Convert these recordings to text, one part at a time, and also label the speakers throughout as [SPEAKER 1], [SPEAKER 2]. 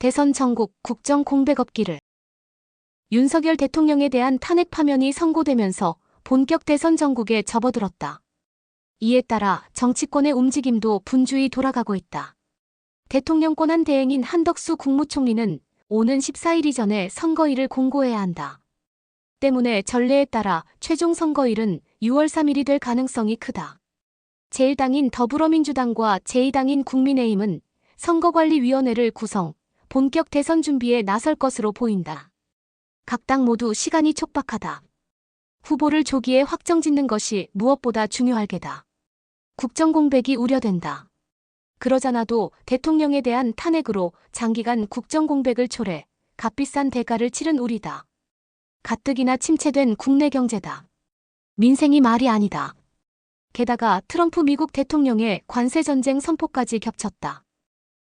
[SPEAKER 1] 대선 전국 국정 공백 없기를. 윤석열 대통령에 대한 탄핵 파면이 선고되면서 본격 대선 전국에 접어들었다. 이에 따라 정치권의 움직임도 분주히 돌아가고 있다. 대통령 권한 대행인 한덕수 국무총리는 오는 14일 이전에 선거일을 공고해야 한다. 때문에 전례에 따라 최종 선거일은 6월 3일이 될 가능성이 크다. 제1당인 더불어민주당과 제2당인 국민의힘은 선거관리위원회를 구성, 본격 대선 준비에 나설 것으로 보인다. 각 당 모두 시간이 촉박하다. 후보를 조기에 확정짓는 것이 무엇보다 중요할 게다. 국정 공백이 우려된다. 그러잖아도 대통령에 대한 탄핵으로 장기간 국정 공백을 초래, 값비싼 대가를 치른 우리다. 가뜩이나 침체된 국내 경제다. 민생이 말이 아니다. 게다가 트럼프 미국 대통령의 관세 전쟁 선포까지 겹쳤다.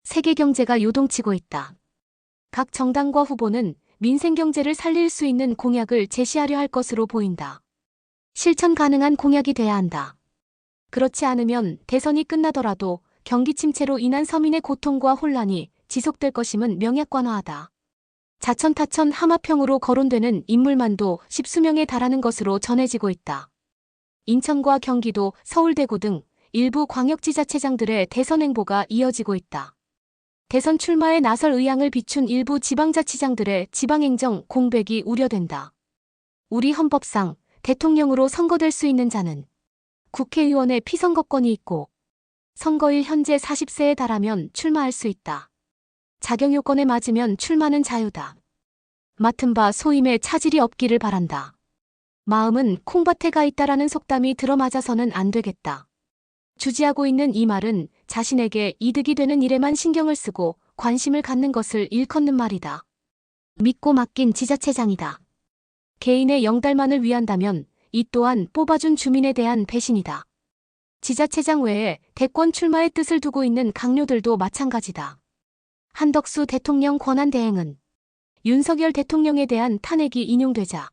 [SPEAKER 1] 세계 경제가 요동치고 있다. 각 정당과 후보는 민생 경제를 살릴 수 있는 공약을 제시하려 할 것으로 보인다. 실천 가능한 공약이 돼야 한다. 그렇지 않으면 대선이 끝나더라도 경기 침체로 인한 서민의 고통과 혼란이 지속될 것임은 명약관화하다. 자천타천 하마평으로 거론되는 인물만도 십수명에 달하는 것으로 전해지고 있다. 인천과 경기도, 서울대구 등 일부 광역지자체장들의 대선 행보가 이어지고 있다. 대선 출마에 나설 의향을 비춘 일부 지방자치장들의 지방행정 공백이 우려된다. 우리 헌법상 대통령으로 선거될 수 있는 자는 국회의원의 피선거권이 있고 선거일 현재 40세에 달하면 출마할 수 있다. 자격 요건에 맞으면 출마는 자유다. 맡은 바 소임에 차질이 없기를 바란다. 마음은 콩밭에 가 있다라는 속담이 들어맞아서는 안 되겠다. 주지하고 있는 이 말은 자신에게 이득이 되는 일에만 신경을 쓰고 관심을 갖는 것을 일컫는 말이다. 믿고 맡긴 지자체장이다. 개인의 영달만을 위한다면 이 또한 뽑아준 주민에 대한 배신이다. 지자체장 외에 대권 출마의 뜻을 두고 있는 강요들도 마찬가지다. 한덕수 대통령 권한 대행은 윤석열 대통령에 대한 탄핵이 인용되자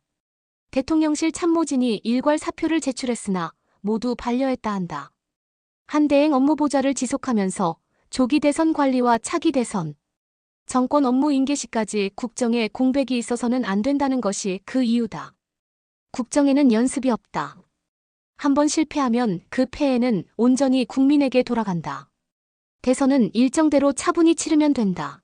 [SPEAKER 1] 대통령실 참모진이 일괄 사표를 제출했으나 모두 반려했다 한다. 한 대행 업무 보좌를 지속하면서 조기 대선 관리와 차기 대선, 정권 업무 인계 시까지 국정에 공백이 있어서는 안 된다는 것이 그 이유다. 국정에는 연습이 없다. 한번 실패하면 그 패해는 온전히 국민에게 돌아간다. 대선은 일정대로 차분히 치르면 된다.